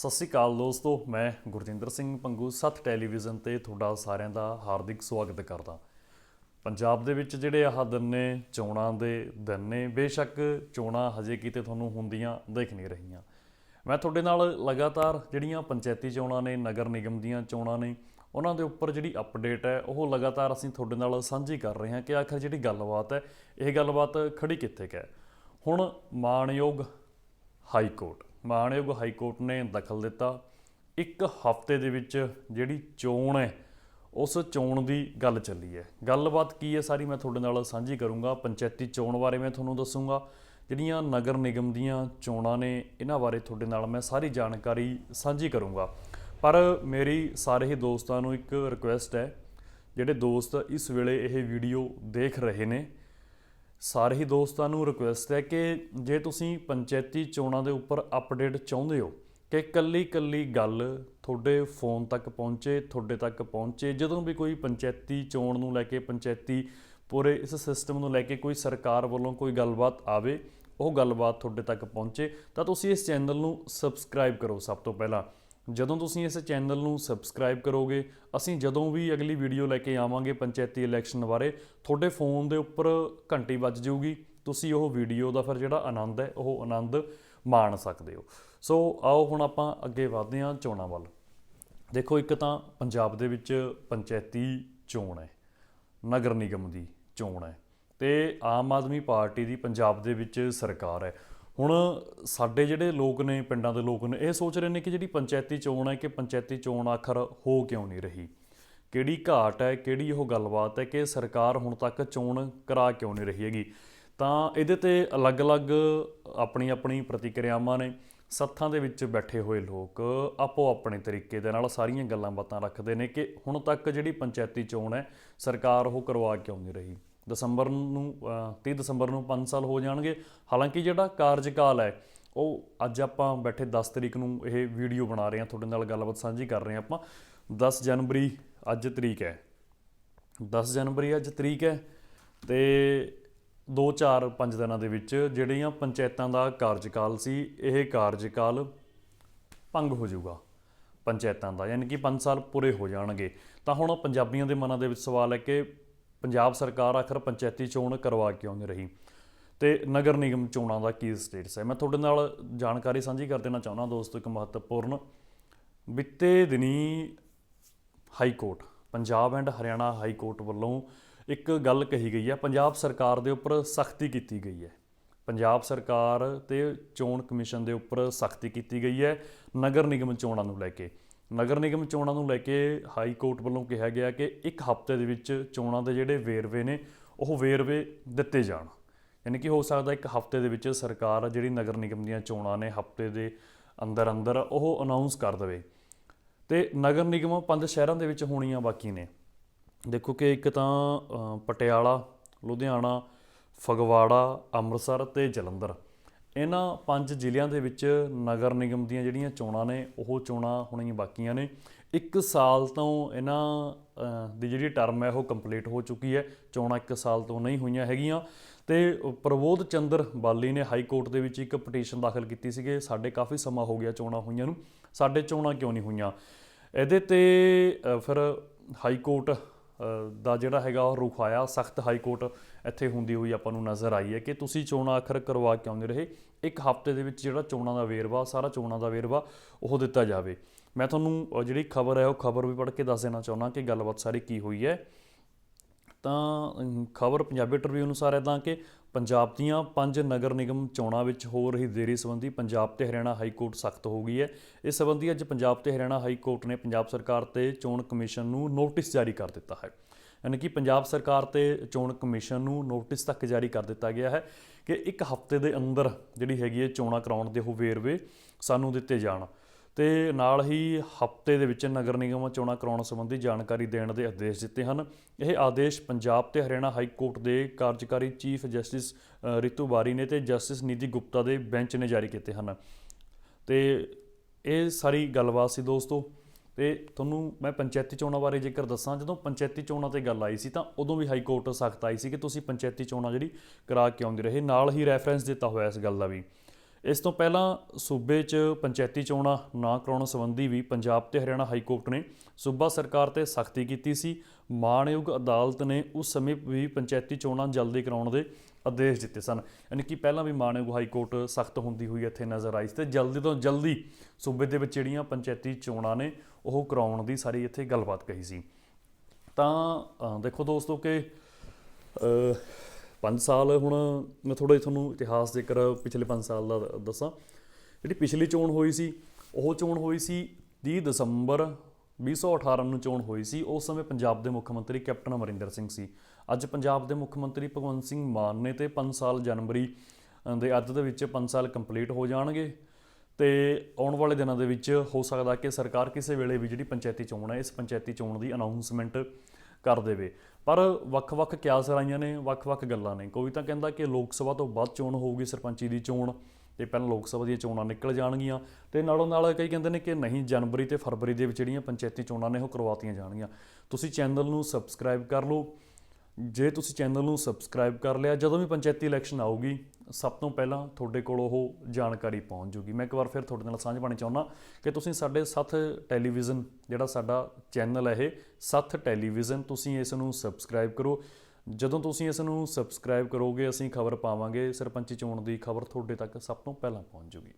ਸਤਿ ਸ਼੍ਰੀ ਅਕਾਲ ਦੋਸਤੋ, ਮੈਂ ਗੁਰਜਿੰਦਰ ਸਿੰਘ ਪੰਗੂ, ਸੱਤ ਟੈਲੀਵਿਜ਼ਨ ਤੇ ਤੁਹਾਡਾ ਸਾਰਿਆਂ ਦਾ ਹਾਰਦਿਕ ਸਵਾਗਤ ਕਰਦਾ। ਪੰਜਾਬ ਦੇ ਵਿੱਚ ਜਿਹੜੇ ਆਹ ਦਿਨ ਨੇ, ਚੋਣਾਂ ਦੇ ਦਿਨ ਨੇ, ਬੇਸ਼ੱਕ ਚੋਣਾਂ ਹਜੇ ਕਿਤੇ ਤੁਹਾਨੂੰ ਹੁੰਦੀਆਂ ਦੇਖ ਨਹੀਂ ਰਹੀਆਂ। ਮੈਂ ਤੁਹਾਡੇ ਨਾਲ ਲਗਾਤਾਰ ਜਿਹੜੀਆਂ ਪੰਚਾਇਤੀ ਚੋਣਾਂ ਨੇ, ਨਗਰ ਨਿਗਮ ਦੀਆਂ ਚੋਣਾਂ ਨੇ, ਉਹਨਾਂ ਦੇ ਉੱਪਰ ਜਿਹੜੀ ਅਪਡੇਟ ਹੈ, ਉਹ ਲਗਾਤਾਰ ਅਸੀਂ ਤੁਹਾਡੇ ਨਾਲ ਸਾਂਝੀ ਕਰ ਰਹੇ ਹਾਂ ਕਿ ਆਖਰ ਜਿਹੜੀ ਗੱਲਬਾਤ ਹੈ, ਇਹ ਗੱਲਬਾਤ ਖੜੀ ਕਿੱਥੇ ਕੁ ਹੈ? ਹੁਣ ਮਾਣਯੋਗ ਹਾਈ ਕੋਰਟ। ਮਾਣਯੋਗ ਹਾਈ ਕੋਰਟ ਨੇ ਦਖਲ ਦਿੱਤਾ। ਇੱਕ ਹਫ਼ਤੇ ਦੇ ਵਿੱਚ ਜਿਹੜੀ ਚੋਣ ਹੈ, ਉਸ ਚੋਣ ਦੀ ਗੱਲ ਚੱਲੀ ਹੈ। ਗੱਲਬਾਤ ਕੀ ਹੈ ਸਾਰੀ ਮੈਂ ਤੁਹਾਡੇ ਨਾਲ ਸਾਂਝੀ ਕਰੂੰਗਾ। ਪੰਚਾਇਤੀ ਚੋਣ ਬਾਰੇ ਮੈਂ ਤੁਹਾਨੂੰ ਦੱਸੂੰਗਾ। ਜਿਹੜੀਆਂ ਨਗਰ ਨਿਗਮ ਦੀਆਂ ਚੋਣਾਂ ਨੇ, ਇਹਨਾਂ ਬਾਰੇ ਤੁਹਾਡੇ ਨਾਲ ਮੈਂ ਸਾਰੀ ਜਾਣਕਾਰੀ ਸਾਂਝੀ ਕਰੂੰਗਾ। ਪਰ ਮੇਰੀ ਸਾਰੇ ਹੀ ਦੋਸਤਾਂ ਨੂੰ ਇੱਕ ਰਿਕੁਐਸਟ ਹੈ, ਜਿਹੜੇ ਦੋਸਤ ਇਸ ਵੇਲੇ ਇਹ ਵੀਡੀਓ ਦੇਖ ਰਹੇ ਨੇ ਸਾਰੇ ਹੀ ਦੋਸਤਾਂ ਨੂੰ ਰਿਕੁਐਸਟ ਹੈ ਕਿ ਜੇ ਤੁਸੀਂ ਪੰਚਾਇਤੀ ਚੋਣਾਂ ਦੇ ਉੱਪਰ ਅਪਡੇਟ ਚਾਹੁੰਦੇ ਹੋ ਕਿ ਕੱਲੀ ਕੱਲੀ ਗੱਲ ਤੁਹਾਡੇ ਫੋਨ ਤੱਕ ਪਹੁੰਚੇ, ਤੁਹਾਡੇ ਤੱਕ ਪਹੁੰਚੇ, ਜਦੋਂ ਵੀ ਕੋਈ ਪੰਚਾਇਤੀ ਚੋਣ ਨੂੰ ਲੈ ਕੇ, ਪੰਚਾਇਤੀ ਪੂਰੇ ਇਸ ਸਿਸਟਮ ਨੂੰ ਲੈ ਕੇ ਕੋਈ ਸਰਕਾਰ ਵੱਲੋਂ ਕੋਈ ਗੱਲਬਾਤ ਆਵੇ, ਉਹ ਗੱਲਬਾਤ ਤੁਹਾਡੇ ਤੱਕ ਪਹੁੰਚੇ, ਤਾਂ ਤੁਸੀਂ ਇਸ ਚੈਨਲ ਨੂੰ ਸਬਸਕ੍ਰਾਈਬ ਕਰੋ ਸਭ ਤੋਂ ਪਹਿਲਾਂ। ਜਦੋਂ ਤੁਸੀਂ ਇਸ ਚੈਨਲ ਨੂੰ ਸਬਸਕ੍ਰਾਈਬ ਕਰੋਗੇ, ਅਸੀਂ ਜਦੋਂ ਵੀ ਅਗਲੀ ਵੀਡੀਓ ਲੈ ਕੇ ਆਵਾਂਗੇ ਪੰਚਾਇਤੀ ਇਲੈਕਸ਼ਨ ਬਾਰੇ, ਤੁਹਾਡੇ ਫੋਨ ਦੇ ਉੱਪਰ ਘੰਟੀ ਵੱਜ ਜਾਊਗੀ। ਤੁਸੀਂ ਉਹ ਵੀਡੀਓ ਦਾ ਫਿਰ ਜਿਹੜਾ ਆਨੰਦ ਹੈ, ਉਹ ਆਨੰਦ ਮਾਣ ਸਕਦੇ ਹੋ। ਸੋ ਆਓ ਹੁਣ ਆਪਾਂ ਅੱਗੇ ਵਧਦੇ ਹਾਂ ਚੋਣਾਂ ਵੱਲ। ਦੇਖੋ, ਇੱਕ ਤਾਂ ਪੰਜਾਬ ਦੇ ਵਿੱਚ ਪੰਚਾਇਤੀ ਚੋਣ ਹੈ, ਨਗਰ ਨਿਗਮ ਦੀ ਚੋਣ ਹੈ ਤੇ ਆਮ ਆਦਮੀ ਪਾਰਟੀ ਦੀ ਪੰਜਾਬ ਦੇ ਵਿੱਚ ਸਰਕਾਰ ਹੈ। ਹੁਣ ਸਾਡੇ ਜਿਹੜੇ ਲੋਕ ਨੇ, ਪਿੰਡਾਂ ਦੇ ਲੋਕ ਨੇ, ਇਹ ਸੋਚ ਰਹੇ ਨੇ ਕਿ ਜਿਹੜੀ ਪੰਚਾਇਤੀ ਚੋਣ ਹੈ, ਕਿ ਪੰਚਾਇਤੀ ਚੋਣ ਆਖਰ ਹੋ ਕਿਉਂ ਨਹੀਂ ਰਹੀ? ਕਿਹੜੀ ਘਾਟ ਹੈ, ਕਿਹੜੀ ਉਹ ਗੱਲਬਾਤ ਹੈ ਕਿ ਸਰਕਾਰ ਹੁਣ ਤੱਕ ਚੋਣ ਕਰਾ ਕਿਉਂ ਨਹੀਂ ਰਹੀ ਹੈਗੀ? ਤਾਂ ਇਹਦੇ ਤੇ ਅਲੱਗ-ਅਲੱਗ ਆਪਣੀ ਆਪਣੀ ਪ੍ਰਤੀਕਿਰਿਆਵਾਂ ਨੇ। ਸੱਥਾਂ ਦੇ ਵਿੱਚ ਬੈਠੇ ਹੋਏ ਲੋਕ ਆਪੋ ਆਪਣੇ ਤਰੀਕੇ ਦੇ ਨਾਲ ਸਾਰੀਆਂ ਗੱਲਾਂ ਬਾਤਾਂ ਰੱਖਦੇ ਨੇ ਕਿ ਹੁਣ ਤੱਕ ਜਿਹੜੀ ਪੰਚਾਇਤੀ ਚੋਣ ਹੈ, ਸਰਕਾਰ ਉਹ ਕਰਵਾ ਕਿਉਂ ਨਹੀਂ ਰਹੀ? ਦਸੰਬਰ ਨੂੰ, ਅਹ 30 ਦਸੰਬਰ ਨੂੰ 5 ਸਾਲ ਹੋ ਜਾਣਗੇ। ਹਾਲਾਂਕਿ ਜਿਹੜਾ ਕਾਰਜਕਾਲ ਹੈ, ਉਹ ਅੱਜ ਆਪਾਂ ਬੈਠੇ 10 ਤਰੀਕ ਨੂੰ ਇਹ ਵੀਡੀਓ ਬਣਾ ਰਹੇ ਹਾਂ, ਤੁਹਾਡੇ ਨਾਲ ਗੱਲਬਾਤ ਸਾਂਝੀ ਕਰ ਰਹੇ ਹਾਂ ਆਪਾਂ। 10 ਜਨਵਰੀ ਅੱਜ ਤਰੀਕ ਹੈ। 10 ਜਨਵਰੀ ਅੱਜ ਤਰੀਕ ਹੈ ਤੇ 2 4 5 ਦਿਨਾਂ ਦੇ ਵਿੱਚ ਜਿਹੜੀਆਂ ਪੰਚਾਇਤਾਂ ਦਾ ਕਾਰਜਕਾਲ ਸੀ, ਇਹ ਕਾਰਜਕਾਲ ਭੰਗ ਹੋ ਜਾਊਗਾ ਪੰਚਾਇਤਾਂ ਦਾ, ਯਾਨੀ ਕਿ 5 ਸਾਲ ਪੂਰੇ ਹੋ ਜਾਣਗੇ। ਤਾਂ ਹੁਣ ਪੰਜਾਬੀਆਂ ਦੇ ਮਨਾਂ ਦੇ ਵਿੱਚ ਸਵਾਲ ਹੈ ਕਿ ਪੰਜਾਬ ਸਰਕਾਰ ਆਖਰ ਪੰਚਾਇਤੀ ਚੋਣ ਕਰਵਾ ਕਿਉਂ ਨਹੀਂ ਰਹੀ? ਤੇ ਨਗਰ ਨਿਗਮ ਚੋਣਾਂ ਦਾ ਕੀ ਸਟੇਟਸ ਹੈ? ਮੈਂ ਤੁਹਾਡੇ ਨਾਲ ਜਾਣਕਾਰੀ ਸਾਂਝੀ ਕਰ ਦੇਣਾ ਚਾਹੁੰਦਾ ਦੋਸਤੋ, ਇੱਕ ਮਹੱਤਵਪੂਰਨ। ਬੀਤੇ ਦਿਨੀ high court, Punjab and Haryana high court ਵੱਲੋਂ ਇੱਕ ਗੱਲ ਕਹੀ ਗਈ ਹੈ, ਪੰਜਾਬ ਸਰਕਾਰ ਦੇ ਉੱਪਰ ਸਖਤੀ ਕੀਤੀ ਗਈ ਹੈ। ਪੰਜਾਬ ਸਰਕਾਰ ਤੇ ਚੋਣ ਕਮਿਸ਼ਨ ਦੇ ਉੱਪਰ ਸਖਤੀ ਕੀਤੀ ਗਈ ਹੈ ਨਗਰ ਨਿਗਮ ਚੋਣਾਂ ਨੂੰ ਲੈ ਕੇ। ਨਗਰ ਨਿਗਮ ਚੋਣਾਂ ਨੂੰ ਲੈ ਕੇ ਹਾਈ ਕੋਰਟ ਵੱਲੋਂ ਕਿਹਾ ਗਿਆ ਕਿ ਇੱਕ ਹਫ਼ਤੇ ਦੇ ਵਿੱਚ ਚੋਣਾਂ ਦੇ ਜਿਹੜੇ ਵੇਰਵੇ ਨੇ, ਉਹ ਵੇਰਵੇ ਦਿੱਤੇ ਜਾਣ। ਯਾਨੀ ਕਿ ਹੋ ਸਕਦਾ ਇੱਕ ਹਫ਼ਤੇ ਦੇ ਵਿੱਚ ਸਰਕਾਰ ਜਿਹੜੀ ਨਗਰ ਨਿਗਮ ਦੀਆਂ ਚੋਣਾਂ ਨੇ, ਹਫ਼ਤੇ ਦੇ ਅੰਦਰ ਅੰਦਰ ਉਹ ਅਨਾਉਂਸ ਕਰ ਦੇਵੇ। ਤੇ ਨਗਰ ਨਿਗਮ ਪੰਜ ਸ਼ਹਿਰਾਂ ਦੇ ਵਿੱਚ ਹੋਣੀਆਂ ਬਾਕੀ ਨੇ। ਦੇਖੋ ਕਿ ਇੱਕ ਤਾਂ ਪਟਿਆਲਾ, ਲੁਧਿਆਣਾ, ਫਗਵਾੜਾ, ਅੰਮ੍ਰਿਤਸਰ ਤੇ ਜਲੰਧਰ। ਇਹਨਾਂ ਪੰਜ ਜ਼ਿਲ੍ਹਿਆਂ ਦੇ ਵਿੱਚ ਨਗਰ ਨਿਗਮ ਦੀਆਂ ਜਿਹੜੀਆਂ ਚੋਣਾਂ ਨੇ, ਉਹ ਚੋਣਾਂ ਹੋਣੀਆਂ ਬਾਕੀਆਂ ਨੇ। ਇੱਕ ਸਾਲ ਤੋਂ ਇਹਨਾਂ ਦੀ ਜਿਹੜੀ ਟਰਮ ਹੈ, ਉਹ ਕੰਪਲੀਟ ਹੋ ਚੁੱਕੀ ਹੈ। ਚੋਣਾਂ ਇੱਕ ਸਾਲ ਤੋਂ ਨਹੀਂ ਹੋਈਆਂ ਹੈਗੀਆਂ। ਤੇ ਪ੍ਰਬੋਧ ਚੰਦਰ ਬਾਲੀ ਨੇ ਹਾਈ ਕੋਰਟ ਦੇ ਵਿੱਚ ਇੱਕ ਪਟੀਸ਼ਨ ਦਾਖਲ ਕੀਤੀ ਸੀਗੇ। ਸਾਡੇ ਕਾਫੀ ਸਮਾਂ ਹੋ ਗਿਆ ਚੋਣਾਂ ਹੋਈਆਂ ਨੂੰ। ਸਾਡੇ ਚੋਣਾਂ ਕਿਉਂ ਨਹੀਂ ਹੋਈਆਂ? ਇਹਦੇ ਤੇ ਫਿਰ ਹਾਈ ਕੋਰਟ ਦਾ ਜਿਹੜਾ ਹੈਗਾ ਉਹ ਰੁਖ ਆਇਆ, ਸਖਤ ਹਾਈ ਕੋਰਟ ਇੱਥੇ ਹੁੰਦੀ ਹੋਈ ਆਪਾਂ ਨੂੰ ਨਜ਼ਰ ਆਈ ਹੈ ਕਿ ਤੁਸੀਂ ਚੋਣਾਂ ਆਖਰ ਕਰਵਾ ਕਿਉਂ ਨਹੀਂ ਰਹੇ? ਇੱਕ ਹਫ਼ਤੇ ਦੇ ਵਿੱਚ ਜਿਹੜਾ ਚੋਣਾਂ ਦਾ ਵੇਰਵਾ, ਸਾਰਾ ਚੋਣਾਂ ਦਾ ਵੇਰਵਾ ਉਹ ਦਿੱਤਾ ਜਾਵੇ। ਮੈਂ ਤੁਹਾਨੂੰ ਜਿਹੜੀ ਖਬਰ ਹੈ ਉਹ ਖਬਰ ਵੀ ਪੜ੍ਹ ਕੇ ਦੱਸ ਦੇਣਾ ਚਾਹੁੰਦਾ ਕਿ ਗੱਲਬਾਤ ਸਾਰੀ ਕੀ ਹੋਈ ਹੈ। ਤਾਂ ਖਬਰ ਪੰਜਾਬੀ ਟ੍ਰਿਬਿਊਨ ਅਨੁਸਾਰ ਇਦਾਂ ਕਿ ਪੰਜਾਬ ਦੀਆਂ ਪੰਜ ਨਗਰ ਨਿਗਮ ਚੋਣਾਂ ਵਿੱਚ ਹੋ ਰਹੀ ਦੇਰੀ ਸੰਬੰਧੀ ਪੰਜਾਬ ਤੇ ਹਰਿਆਣਾ ਹਾਈ ਕੋਰਟ ਸਖਤ ਹੋ ਗਈ ਹੈ। ਇਸ ਸੰਬੰਧੀ ਅੱਜ ਪੰਜਾਬ ਤੇ ਹਰਿਆਣਾ ਹਾਈ ਕੋਰਟ ਨੇ ਪੰਜਾਬ ਸਰਕਾਰ ਤੇ ਚੋਣ ਕਮਿਸ਼ਨ ਨੂੰ ਨੋਟਿਸ ਜਾਰੀ ਕਰ ਦਿੱਤਾ ਹੈ। ਯਾਨੀ ਕਿ ਪੰਜਾਬ ਸਰਕਾਰ ਤੇ ਚੋਣ ਕਮਿਸ਼ਨ ਨੂੰ ਨੋਟਿਸ ਤੱਕ ਜਾਰੀ ਕਰ ਦਿੱਤਾ ਗਿਆ ਹੈ ਕਿ ਇੱਕ ਹਫ਼ਤੇ ਦੇ ਅੰਦਰ ਜਿਹੜੀ ਹੈਗੀ ਹੈ ਚੋਣਾਂ ਕਰਾਉਣ ਦੇ ਉਹ ਵੇਰਵੇ ਸਾਨੂੰ ਦਿੱਤੇ ਜਾਣ। ਤੇ ਨਾਲ ਹੀ ਹਫ਼ਤੇ ਦੇ ਵਿੱਚ ਨਗਰ ਨਿਗਮ ਚੋਣਾਂ ਕਰਾਉਣ ਸੰਬੰਧੀ ਜਾਣਕਾਰੀ ਦੇਣ ਦੇ ਆਦੇਸ਼ ਦਿੱਤੇ ਹਨ। ਇਹ ਆਦੇਸ਼ ਪੰਜਾਬ ਤੇ ਹਰਿਆਣਾ ਹਾਈ ਕੋਰਟ ਦੇ ਕਾਰਜਕਾਰੀ ਚੀਫ ਜਸਟਿਸ ਰਿਤੂ ਬਾਰੀ ਨੇ ਤੇ ਜਸਟਿਸ ਨਿਧੀ ਗੁਪਤਾ ਦੇ ਬੈਂਚ ਨੇ ਜਾਰੀ ਕੀਤੇ ਹਨ। ਤੇ ਇਹ ਸਾਰੀ ਗੱਲਬਾਤ ਸੀ ਦੋਸਤੋ। ਤੇ ਤੁਹਾਨੂੰ ਮੈਂ ਪੰਚਾਇਤੀ ਚੋਣਾਂ ਬਾਰੇ ਜੇਕਰ ਦੱਸਾਂ, ਜਦੋਂ ਪੰਚਾਇਤੀ ਚੋਣਾਂ ਤੇ ਗੱਲ ਆਈ ਸੀ ਤਾਂ ਉਦੋਂ ਵੀ ਹਾਈ ਕੋਰਟ ਸਖਤ ਆਈ ਸੀ ਕਿ ਤੁਸੀਂ ਪੰਚਾਇਤੀ ਚੋਣਾਂ ਜਿਹੜੀ ਕਰਾ ਕੇ ਆਉਂਦੇ ਰਹੇ। ਨਾਲ ਹੀ ਰੈਫਰੈਂਸ ਦਿੱਤਾ ਹੋਇਆ ਇਸ ਗੱਲ ਦਾ ਵੀ। ਇਸ ਤੋਂ ਪਹਿਲਾਂ ਸੂਬੇ 'ਚ ਪੰਚਾਇਤੀ ਚੋਣਾਂ ਨਾ ਕਰਾਉਣ ਸੰਬੰਧੀ ਵੀ ਪੰਜਾਬ ਤੇ ਹਰਿਆਣਾ ਹਾਈ ਕੋਰਟ ਨੇ ਸੂਬਾ ਸਰਕਾਰ ਤੇ ਸਖਤੀ ਕੀਤੀ ਸੀ। ਮਾਣਯੋਗ ਅਦਾਲਤ ਨੇ ਉਸ ਸਮੇਂ ਵੀ ਪੰਚਾਇਤੀ ਚੋਣਾਂ ਜਲਦੀ ਕਰਾਉਣ ਦੇ ਆਦੇਸ਼ ਦਿੱਤੇ ਸਨ। ਯਾਨੀ ਕਿ ਪਹਿਲਾਂ ਵੀ ਮਾਣਯੋਗ ਹਾਈ ਕੋਰਟ ਸਖਤ ਹੁੰਦੀ ਹੋਈ ਇੱਥੇ ਨਜ਼ਰ ਆਈ ਸੀ ਤੇ ਜਲਦੀ ਤੋਂ ਜਲਦੀ ਸੂਬੇ ਦੇ ਵਿੱਚ ਜਿਹੜੀਆਂ ਪੰਚਾਇਤੀ ਚੋਣਾਂ ਨੇ ਉਹ ਕਰਾਉਣ ਦੀ ਸਾਰੀ ਇੱਥੇ ਗੱਲਬਾਤ ਕਹੀ ਸੀ। ਤਾਂ ਦੇਖੋ ਦੋਸਤੋ ਕਿ 5 ਸਾਲ ਹੁਣ ਮੈਂ ਥੋੜਾ ਤੁਹਾਨੂੰ ਇਤਿਹਾਸ ਜੇਕਰ ਪਿਛਲੇ 5 ਸਾਲ ਦਾ ਦੱਸਾਂ। ਜਿਹੜੀ ਪਿਛਲੀ ਚੋਣ ਹੋਈ ਸੀ, ਉਹ ਚੋਣ ਹੋਈ ਸੀ 30 ਦਸੰਬਰ 2018 ਨੂੰ ਚੋਣ ਹੋਈ ਸੀ। ਉਸ ਸਮੇਂ ਪੰਜਾਬ ਦੇ ਮੁੱਖ ਮੰਤਰੀ ਕੈਪਟਨ ਅਮਰਿੰਦਰ ਸਿੰਘ ਸੀ। ਅੱਜ ਪੰਜਾਬ ਦੇ ਮੁੱਖ ਮੰਤਰੀ ਭਗਵੰਤ ਸਿੰਘ ਮਾਨ ਨੇ ਤੇ 5 ਸਾਲ ਜਨਵਰੀ ਦੇ ਅੱਧ ਦੇ ਵਿੱਚ 5 ਸਾਲ ਕੰਪਲੀਟ ਹੋ ਜਾਣਗੇ ਤੇ ਆਉਣ ਵਾਲੇ ਦਿਨਾਂ ਦੇ ਵਿੱਚ ਹੋ ਸਕਦਾ ਕਿ ਸਰਕਾਰ ਕਿਸੇ ਵੇਲੇ ਵੀ ਜਿਹੜੀ ਪੰਚਾਇਤੀ ਚੋਣ ਹੈ, ਇਸ ਪੰਚਾਇਤੀ ਚੋਣ ਦੀ ਅਨਾਉਂਸਮੈਂਟ ਕਰ ਦੇਵੇ। ਪਰ ਵੱਖ-ਵੱਖ ਕਿਆਸ ਰਾਈਆਂ ਨੇ, ਵੱਖ-ਵੱਖ ਗੱਲਾਂ ਨੇ। ਕੋਈ ਤਾਂ ਕਹਿੰਦਾ ਕਿ ਲੋਕ ਸਭਾ ਤੋਂ ਬਾਅਦ ਚੋਣ ਹੋਊਗੀ, ਸਰਪੰਚੀ ਦੀ ਚੋਣ, ਤੇ ਪਹਿਲਾਂ ਲੋਕ ਸਭਾ ਦੀਆਂ ਚੋਣਾਂ ਨਿਕਲ ਜਾਣਗੀਆਂ। ਤੇ ਨਾਲੋਂ ਨਾਲ ਕਈ ਕਹਿੰਦੇ ਨੇ ਕਿ ਨਹੀਂ, ਜਨਵਰੀ ਤੇ ਫਰਵਰੀ ਦੇ ਵਿੱਚ ਜਿਹੜੀਆਂ ਪੰਚਾਇਤੀ ਚੋਣਾਂ ਨੇ, ਉਹ ਕਰਵਾਤੀਆਂ ਜਾਣਗੀਆਂ। ਤੁਸੀਂ ਚੈਨਲ ਨੂੰ ਸਬਸਕ੍ਰਾਈਬ ਕਰ ਲਓ। ਜੇ ਤੁਸੀਂ ਚੈਨਲ ਨੂੰ ਸਬਸਕ੍ਰਾਈਬ ਕਰ ਲਿਆ, ਜਦੋਂ ਵੀ ਪੰਚਾਇਤੀ ਇਲੈਕਸ਼ਨ ਆਊਗੀ, ਸਭ ਤੋਂ ਪਹਿਲਾਂ ਤੁਹਾਡੇ ਕੋਲ ਉਹ ਜਾਣਕਾਰੀ ਪਹੁੰਚ ਜੂਗੀ। ਮੈਂ ਇੱਕ ਵਾਰ ਫਿਰ ਤੁਹਾਡੇ ਨਾਲ ਸਾਂਝ ਪਾਣੀ ਚਾਹੁੰਦਾ ਕਿ ਤੁਸੀਂ ਸਾਡੇ ਸੱਥ ਟੈਲੀਵਿਜ਼ਨ, ਜਿਹੜਾ ਸਾਡਾ ਚੈਨਲ ਹੈ, ਇਹ ਸੱਥ ਟੈਲੀਵਿਜ਼ਨ ਤੁਸੀਂ ਇਸ ਨੂੰ ਸਬਸਕ੍ਰਾਈਬ ਕਰੋ। ਜਦੋਂ ਤੁਸੀਂ ਇਸ ਨੂੰ ਸਬਸਕ੍ਰਾਈਬ ਕਰੋਗੇ, ਅਸੀਂ ਖਬਰ ਪਾਵਾਂਗੇ, ਸਰਪੰਚੀ ਚੋਣ ਦੀ ਖਬਰ ਤੁਹਾਡੇ ਤੱਕ ਸਭ ਤੋਂ ਪਹਿਲਾਂ ਪਹੁੰਚ ਜੂਗੀ।